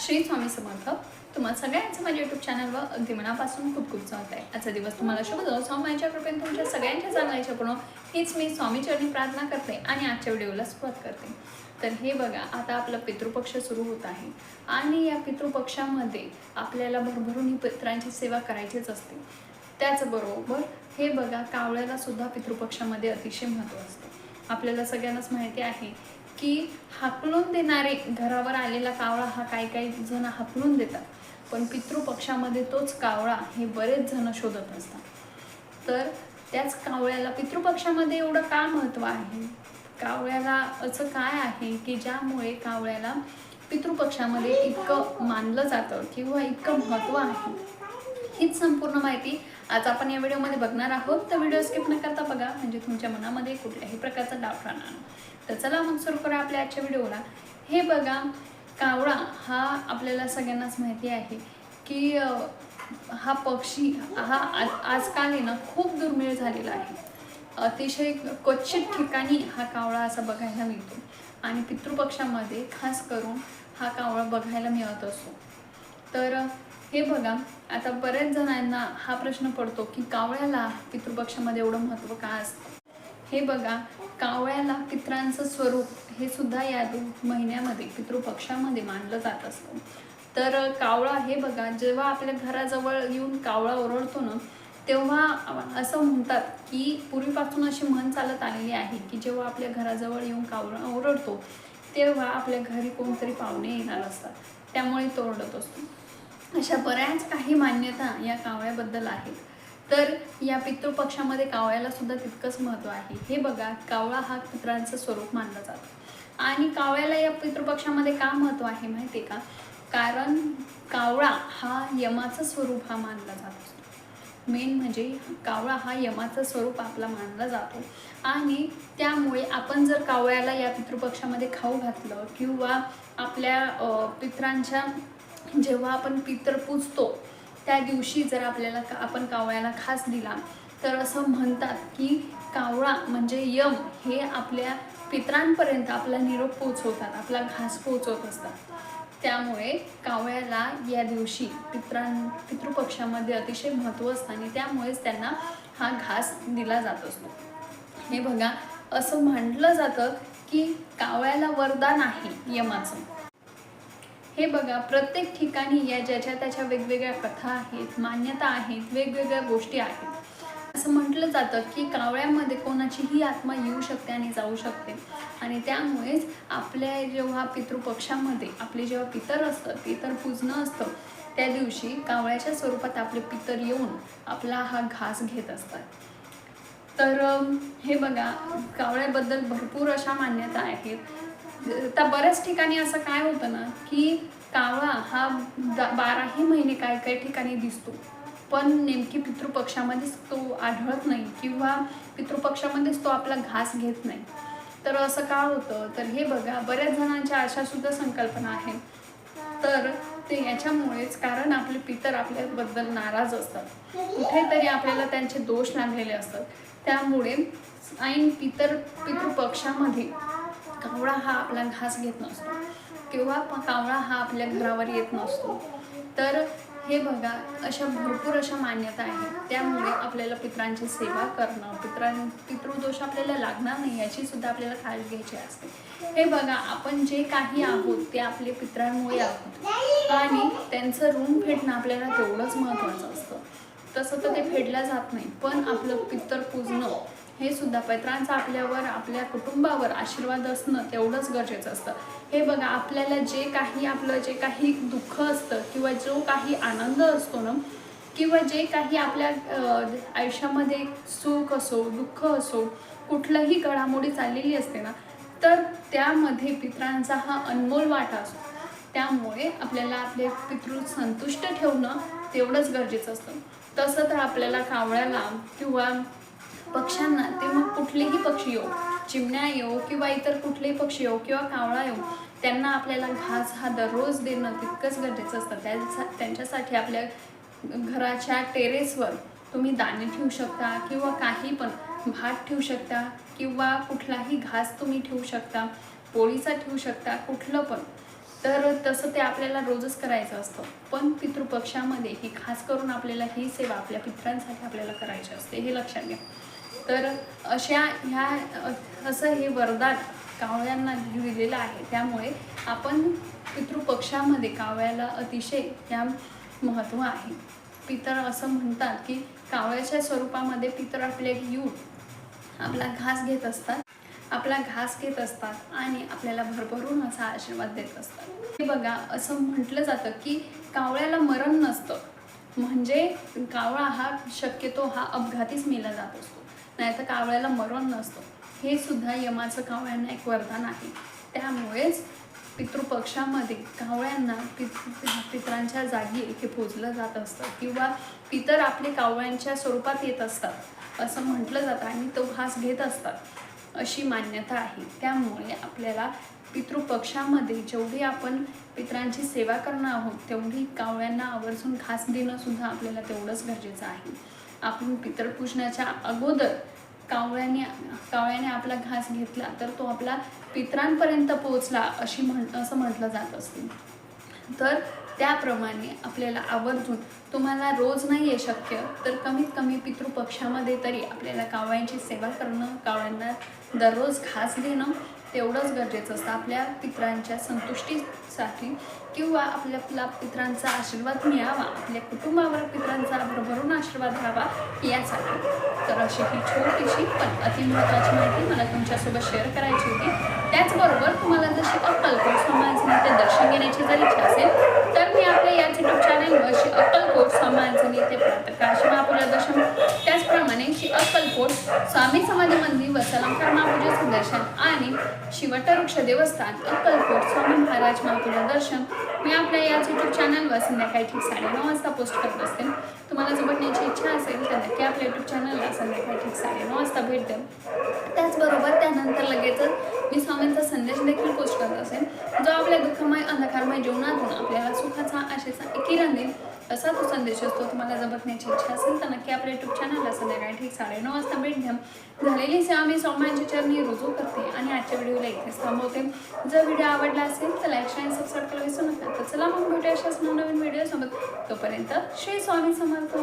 श्री स्वामी समर्थ. तुम्हाला सगळ्यांचं माझ्या युट्यूब चॅनलवर अगदी मनापासून खूप खूप स्वागत आहे. आजचा दिवस तुम्हाला शुभ जाऊ स्वामीच्या कृपेने तुमच्या सगळ्यांच्या चांगल्याच्या पूर्ण हीच मी स्वामी चरणी प्रार्थना करते आणि आजच्या व्हिडिओला सुरुवात करते. तर हे बघा आता आपला पितृपक्ष सुरू होत आहे. आणि या पितृपक्षामध्ये आपल्याला भरभरून ही पित्रांची सेवा करायचीच असते. त्याचबरोबर हे बघा कावळ्याला सुद्धा पितृपक्षामध्ये अतिशय महत्त्व असतं. आपल्याला सगळ्यांनाच माहिती आहे की हाकलून देणारे घरावर आलेला कावळा हा काही काही जण हाकलून देतात. पण पितृपक्षामध्ये तोच कावळा हे बरेच जण शोधत असतात. तर त्याच कावळ्याला पितृपक्षामध्ये एवढं का महत्त्व आहे? कावळ्याला असं काय आहे की ज्यामुळे कावळ्याला पितृपक्षामध्ये इतकं मानलं जातं किंवा इतकं महत्त्व आहे? हीच संपूर्ण माहिती आज आपण या व्हिडिओमध्ये बघणार आहोत. तर व्हिडिओ स्किप न करता बघा म्हणजे तुमच्या मनामध्ये कुठल्याही प्रकारचा डाऊट राहणार नाही. तर चला मग सुरू करा आपल्या आजच्या व्हिडिओला. हे बघा कावळा हा आपल्याला सगळ्यांनाच माहिती आहे की हा पक्षी हा आज आजकाल आहे ना खूप दुर्मिळ झालेला आहे. अतिशय क्वचित ठिकाणी हा कावळा असा बघायला मिळतो. आणि पितृपक्षामध्ये खास करून हा कावळा बघायला मिळत असतो. तर हे बघा आता बऱ्याच जणांना हा प्रश्न पडतो की कावळ्याला पितृपक्षामध्ये एवढं महत्त्व का असतं? हे बघा कावळ्याला पित्रांचं स्वरूप हे सुद्धा या महिन्यामध्ये पितृपक्षामध्ये मानलं जात असतं. तर कावळा हे बघा जेव्हा आपल्या घराजवळ येऊन कावळा ओरडतो ना तेव्हा असं म्हणतात की पूर्वीपासून अशी म्हण चालत आलेली आहे की जेव्हा आपल्या घराजवळ येऊन कावळा ओरडतो तेव्हा आपल्या घरी कोणतरी पाहुणे येणार असतात. त्यामुळे तो ओरडत असतो. अशा बऱ्याच काही मान्यता या कावळ्याबद्दल आहेत. तर या पितृपक्षामध्ये कावळ्याला सुद्धा तितकंच महत्त्व आहे. हे बघा कावळा हा पित्रांचं स्वरूप मानलं जातं. आणि कावळ्याला या पितृपक्षामध्ये का महत्त्व आहे माहिती आहे का? कारण कावळा हा यमाचं स्वरूप हा मानला जातो. मेन म्हणजे कावळा हा यमाचं स्वरूप आपला मानला जातो. आणि त्यामुळे आपण जर कावळ्याला या पितृपक्षामध्ये खाऊ घातलं किंवा आपल्या पित्रांच्या जेव्हा आपण पितर पूजतो त्या दिवशी जर आपल्याला का- आपण कावळ्याला खास दिला तर असं म्हणतात की कावळा म्हणजे यम हे आपल्या पित्रांपर्यंत आपला निरोप पोचवतात आपला घास पोचवत असतात. त्यामुळे कावळ्याला या दिवशी पित्रां पितृपक्षामध्ये अतिशय महत्त्व असतं आणि त्यामुळेच त्यांना हा घास दिला जात असतो. हे बघा असं म्हटलं जातं की कावळ्याला वरदान आहे यमाचं. हे बघा प्रत्येक ठिकाणी या ज्याच्या त्याच्या वेगवेगळ्या कथा आहेत मान्यता आहेत वेगवेगळ्या गोष्टी आहेत. असं म्हटलं जातं की कावळ्यामध्ये कोणाचीही आत्मा येऊ शकते आणि जाऊ शकते. आणि त्यामुळेच आपल्या जेव्हा पितृपक्षामध्ये आपले जेव्हा पितर असतं पितर पूजणं असतं त्या दिवशी कावळ्याच्या स्वरूपात आपले पितर येऊन आपला हा घास घेत असतात. तर हे बघा कावळ्याबद्दल भरपूर अशा मान्यता आहेत. तर बऱ्याच ठिकाणी असं काय होतं ना की कावळा हा बाराही महिने काय काय ठिकाणी दिसतो. पण नेमकी पितृपक्षामध्येच तो आढळत नाही किंवा पितृपक्षामध्येच तो आपला घास घेत नाही. तर असं का होतं? तर हे बघा बऱ्याच जणांच्या अशासुद्धा संकल्पना आहेत. तर ते याच्यामुळेच कारण आपले पितर आपल्याबद्दल नाराज असतात. कुठेतरी आपल्याला त्यांचे दोष लागलेले असतात. त्यामुळे ऐन पितर पितृपक्षामध्ये कावळा हा आपला घास घेत नसतो. किंवा कावळा हा आपल्या घरावर येत नसतो. तर हे बघा अशा भरपूर अशा मान्यता आहेत. त्यामुळे आपल्याला पित्रांची सेवा करणं पित्रां पितृदोष आपल्याला लागणार नाही याची सुद्धा आपल्याला काळजी घ्यायची असते. हे बघा आपण जे काही आहोत ते आपले पित्रांमुळे आहोत. आणि त्यांचं ऋण फेडणं आपल्याला तेवढंच महत्त्वाचं असतं. तसं तर ते फेडलं जात नाही पण आपलं पितर पूजणं हे सुद्धा पैत्रांचं आपल्यावर आपल्या कुटुंबावर आशीर्वाद असणं तेवढंच गरजेचं असतं. हे बघा आपल्याला जे काही आपलं जे काही दुःख असतं किंवा जो काही आनंद असतो ना किंवा जे काही आपल्या आयुष्यामध्ये सुख असो दुःख असो कुठलंही घडामोडी चाललेली असते ना तर त्यामध्ये पित्रांचा हा अनमोल वाटा असतो. त्यामुळे आपल्याला आपले पितृ संतुष्ट ठेवणं तेवढंच गरजेचं असतं. तसं तर आपल्याला कावळ्याला किंवा पक्ष्यांना ते मग कुठलेही पक्षी येऊ चिमण्या येऊ किंवा इतर कुठलेही पक्षी येऊ किंवा कावळा येऊ त्यांना आपल्याला घास हा दररोज देणं तितकंच गरजेचं असतं. त्यांचा त्यांच्यासाठी आपल्या घराच्या टेरेसवर तुम्ही दाणे ठेवू शकता किंवा काही पण भात ठेवू शकता किंवा कुठलाही घास तुम्ही ठेवू शकता पोळीचा ठेवू शकता कुठलं पण. तर तसं ते आपल्याला रोजच करायचं असतं. पण पितृपक्षामध्ये ही खास करून आपल्याला ही सेवा आपल्या पित्रांसाठी आपल्याला करायची असते हे लक्षात घ्या. तर अशा ह्या असं हे वरदान कावळ्यांना दिलेलं आहे. त्यामुळे आपण पितृपक्षामध्ये कावळ्याला अतिशय त्या महत्त्व आहे. पितर असं म्हणतात की कावळ्याच्या स्वरूपामध्ये पितर आपले येऊन आपला घास घेत असतात. आपला घास घेत असतात आणि आपल्याला भरभरून असा आशीर्वाद देत असतात. हे बघा असं म्हटलं जातं की कावळ्याला मरण नसतं. म्हणजे कावळा हा शक्यतो हा अपघातीच मेला जात असतो. नाहीतर कावळ्याला मरण नसतं. हे सुद्धा यमाचं कावळ्यांना एक वरदान आहे. त्यामुळेच पितृपक्षामध्ये कावळ्यांना पित पितरांच्या जागी इथे पोचलं जात असतं किंवा पितर आपले कावळ्यांच्या स्वरूपात येत असतात असं म्हटलं जातं आणि तो घास घेत असतात अशी मान्यता आहे. त्यामुळे आपल्याला पितृपक्षामध्ये जेवढी आपण पितरांची सेवा करणार आहोत तेवढी कावळ्यांना आवर्जून घास देणं सुद्धा आपल्याला तेवढंच गरजेचं आहे. आपण पितरपूजनाच्या अगोदर कावळ्याने कावळ्याने आपला घास घेतला तर तो आपला पितरांपर्यंत पोहोचला अशी म्हण असं म्हटलं जात असते. तर त्याप्रमाणे आपल्याला आवर्जून तुम्हाला रोज नाही आहे शक्य तर कमीत कमी पितृपक्षामध्ये तरी आपल्याला कावळ्यांची सेवा करणं कावळ्यांना दररोज घास देणं तेवढंच गरजेचं असतं. आपल्या पितरांच्या संतुष्टीसाठी किंवा आपल्या आपला पितरांचा आशीर्वाद मिळावा आपल्या कुटुंबावर पित्रांचा भरभरून आशीर्वाद घ्यावा यासाठी. तर अशी ही छोटीशी पण अतिमहत्त्वाची माहिती मला तुमच्यासोबत शेअर करायची होती. त्याचबरोबर तुम्हाला जशी अक्कलकोट समाजनेते दर्शन घेण्याची जर इच्छा असेल तर मी आपल्या याच युट्यूब चॅनलवर श्री अक्कलकोट समाजनेते प्रकाश महापुरा दर्शन त्याचप्रमाणे श्री अक्कलकोट स्वामी समाधी मंदिर व सलंकार महापूजेचं दर्शन आणि शिवटवृक्ष देवस्थान अक्कलकोट स्वामी महाराज महापूजा दर्शन मी आपल्या याच युट्यूब चॅनलवर संध्याकाळी ठीक साडेनऊ वाजता पोस्ट करत असते. तुम्हाला जर बघण्याची इच्छा असेल तर नक्की आपल्या युट्यूब चॅनलला संध्याकाळी ठीक साडेनऊ वाजता भेट द्या. त्याचबरोबर त्यानंतर लगेचच मी स्वामींचा संदेश देखील पोस्ट करत असेल जो आपल्या दुःखमय अंधकारमय जीवनातून आपल्याला सुखाचा आशेचा एक किरण देईल असा तो संदेश असतो. तुम्हाला जर बघण्याची इच्छा असेल तर नक्की आपल्या युट्यूब चॅनलला संध्याकाळी ठीक साडेनऊ वाजता भेट द्या. झालेली सेवा मी स्वामींच्या चरणी रुजू करते आणि आजच्या व्हिडिओला इथेच थांबवते. जर व्हिडिओ आवडला असेल तर लाईक आणि सबस्क्राईब करायला विसरू नका. तर चला मग भेटूया अशाच नवनवीन व्हिडिओसोबत. तोपर्यंत श्री स्वामी समर्थ.